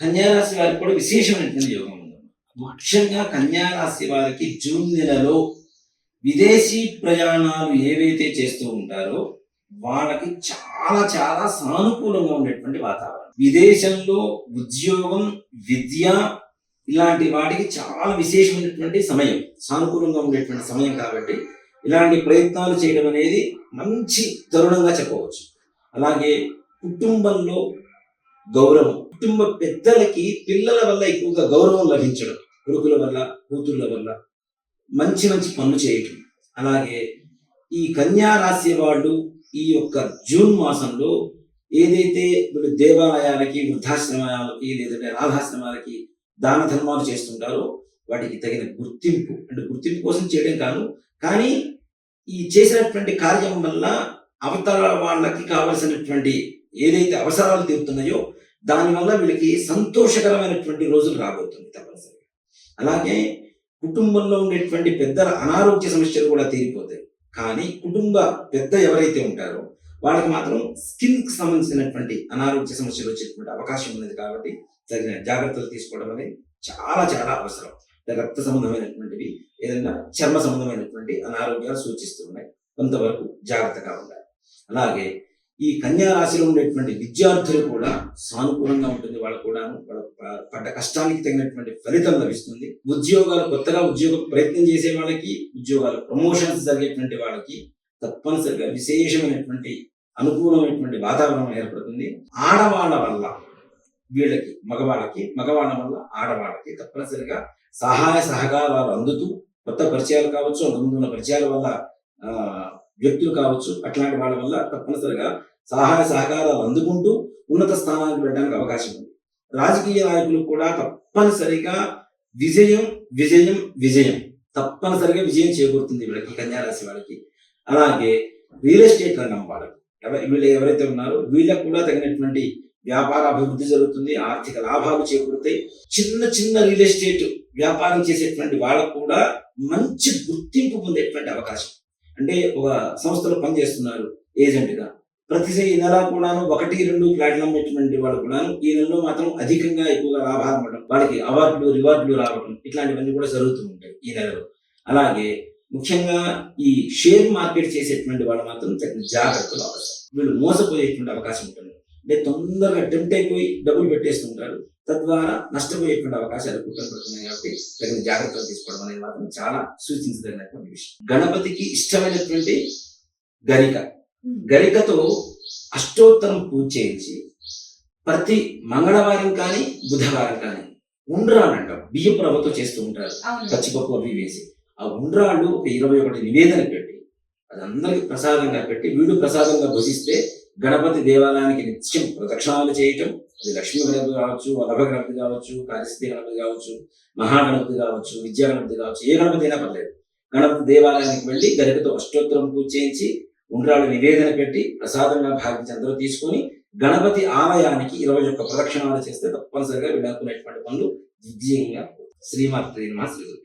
కన్యారాశి వారికి కూడా విశేషమైనటువంటి యోగం ముఖ్యంగా కన్యారాశి వారికి జూన్ నెలలో విదేశీ ప్రయాణాలు ఏవైతే చేస్తూ ఉంటారో వాళ్ళకి చాలా చాలా సానుకూలంగా ఉండేటువంటి వాతావరణం. విదేశంలో ఉద్యోగం విద్య ఇలాంటి వాటికి చాలా విశేషమైనటువంటి సమయం సానుకూలంగా ఉండేటువంటి సమయం కాబట్టి ఇలాంటి ప్రయత్నాలు చేయడం అనేది మంచి తరుణంగా చెప్పవచ్చు. అలాగే కుటుంబంలో గౌరవం. కుటుంబ పెద్దలకి పిల్లల వల్ల ఎక్కువగా గౌరవం లభించడం కొడుకుల వల్ల కూతుర్ల వల్ల మంచి మంచి పనులు చేయటం. అలాగే ఈ కన్యా రాశి వాళ్ళు ఈ యొక్క జూన్ మాసంలో ఏదైతే వీళ్ళు దేవాలయాలకి వృద్ధాశ్రమాలకి లేదంటే రాధాశ్రమాలకి దాన ధర్మాలు చేస్తుంటారో వాటికి తగిన గుర్తింపు. అంటే గుర్తింపు కోసం చేయడం కాదు కానీ ఈ చేసినటువంటి కార్యం వల్ల అవతల వాళ్ళకి కావలసినటువంటి ఏదైతే అవసరాలు తీరుతున్నాయో దానివల్ల వీళ్ళకి సంతోషకరమైనటువంటి రోజులు రాబోతుంది తప్పనిసరిగా. అలాగే కుటుంబంలో ఉండేటువంటి పెద్దల అనారోగ్య సమస్యలు కూడా తీరిపోతాయి. కానీ కుటుంబ పెద్ద ఎవరైతే ఉంటారో వాళ్ళకి మాత్రం స్కిన్కి సంబంధించినటువంటి అనారోగ్య సమస్యలు వచ్చేటువంటి అవకాశం ఉన్నది కాబట్టి తగిన జాగ్రత్తలు తీసుకోవడం అనేది చాలా చాలా అవసరం. రక్త సంబంధమైనటువంటివి ఏదైనా చర్మ సంబంధమైనటువంటి అనారోగ్యాలు సూచిస్తూ ఉన్నాయి. కొంతవరకు జాగ్రత్తగా ఉండాలి. అలాగే ఈ కన్యా రాశిలో ఉండేటువంటి విద్యార్థులు కూడా సానుకూలంగా ఉంటుంది. వాళ్ళకు కూడా వాళ్ళ పడ్డ కష్టానికి తగినటువంటి ఫలితం లభిస్తుంది. ఉద్యోగాలు కొత్తగా ఉద్యోగ ప్రయత్నం చేసే వాళ్ళకి ఉద్యోగాలు ప్రమోషన్స్ జరిగేటువంటి వాళ్ళకి తప్పనిసరిగా విశేషమైనటువంటి అనుకూలమైనటువంటి వాతావరణం ఏర్పడుతుంది. ఆడవాళ్ళ వల్ల వీళ్ళకి మగవాళ్ళకి మగవాళ్ళ వల్ల ఆడవాళ్ళకి తప్పనిసరిగా సహాయ సహకారాలు అందుతూ కొత్త పరిచయాలు కావచ్చు అంతకుముందు ఉన్న పరిచయాల వల్ల వ్యక్తులు కావచ్చు అట్లాంటి వాళ్ళ వల్ల తప్పనిసరిగా సహాయ సహకారాలు అందుకుంటూ ఉన్నత స్థానానికి వెళ్ళడానికి అవకాశం ఉంది. రాజకీయ నాయకులు కూడా తప్పనిసరిగా విజయం విజయం విజయం తప్పనిసరిగా విజయం చేకూరుతుంది వీళ్ళకి కన్యారాశి వాళ్ళకి అలాగే రియల్ ఎస్టేట్ రంగం వాళ్ళకి. ఎవరి వీళ్ళు ఎవరైతే ఉన్నారో వీళ్ళకు కూడా తగినటువంటి వ్యాపార అభివృద్ధి జరుగుతుంది ఆర్థిక లాభాలు చేకూరుతాయి. చిన్న చిన్న రియల్ ఎస్టేట్ వ్యాపారం చేసేటువంటి వాళ్ళకు కూడా మంచి గుర్తింపు పొందేటువంటి అవకాశం. అంటే ఒక సంస్థలో పనిచేస్తున్నారు ఏజెంట్గా. ప్రతి నెల కూడాను ఒకటి రెండు ఫ్లాట్లు పెట్టినటువంటి వాళ్ళు కూడాను ఈ నెలలో మాత్రం అధికంగా ఎక్కువగా లాభాలు అవ్వడం వాళ్ళకి అవార్డులు రివార్డులు రావడం ఇట్లాంటివన్నీ కూడా జరుగుతూ ఉంటాయి ఈ నెలలో. అలాగే ముఖ్యంగా ఈ షేర్ మార్కెట్ చేసేటువంటి వాళ్ళు మాత్రం తగిన జాగ్రత్తలు అవసరం. వీళ్ళు మోసపోయేటువంటి అవకాశం ఉంటుంది. అంటే తొందరగా టెంప్ట్ అయిపోయి డబ్బులు పెట్టేస్తుంటారు. తద్వారా నష్టపోయేటువంటి అవకాశాలు ఎక్కువగా పడుతున్నాయి కాబట్టి తగిన జాగ్రత్తలు తీసుకోవడం అనేది మాత్రం చాలా సూచించదగినటువంటి విషయం. గణపతికి ఇష్టమైనటువంటి గరిక. గరికతో అష్టోత్తరం పూజ చేయించి ప్రతి మంగళవారం కానీ బుధవారం కానీ ఉండ్రాలు అంటాం. బియ్యపు రవ్వతో చేస్తూ ఉంటారు. పచ్చిపప్పు అవి వేసి. ఆ ఉండ్రాళ్ళు ఒక ఇరవై ఒకటి నివేదన పెట్టి అది అందరికి ప్రసాదంగా పెట్టి వీడు ప్రసాదంగా భుజిస్తే గణపతి దేవాలయానికి నిత్యం ప్రదక్షిణాలు చేయటం అది లక్ష్మీ గణపతి కావచ్చు వల్లభ గణపతి కావచ్చు కాళిస్థితి గణపతి కావచ్చు మహాగణపతి కావచ్చు విద్యా గణపతి కావచ్చు ఏ గణపతి అయినా పర్లేదు. గణపతి దేవాలయానికి వెళ్ళి గరికతో అష్టోత్తరం పూజ చేయించి ఉండ్రాళ్ళు నివేదన పెట్టి ప్రసాదంగా భావించి అందరూ తీసుకొని గణపతి ఆలయానికి ఇరవై ఒక్క ప్రదక్షిణాలు చేస్తే తప్పనిసరిగా వీళ్ళు అనుకునేటువంటి పనులు విజయంగా శ్రీమాత్రి శ్రీ గురు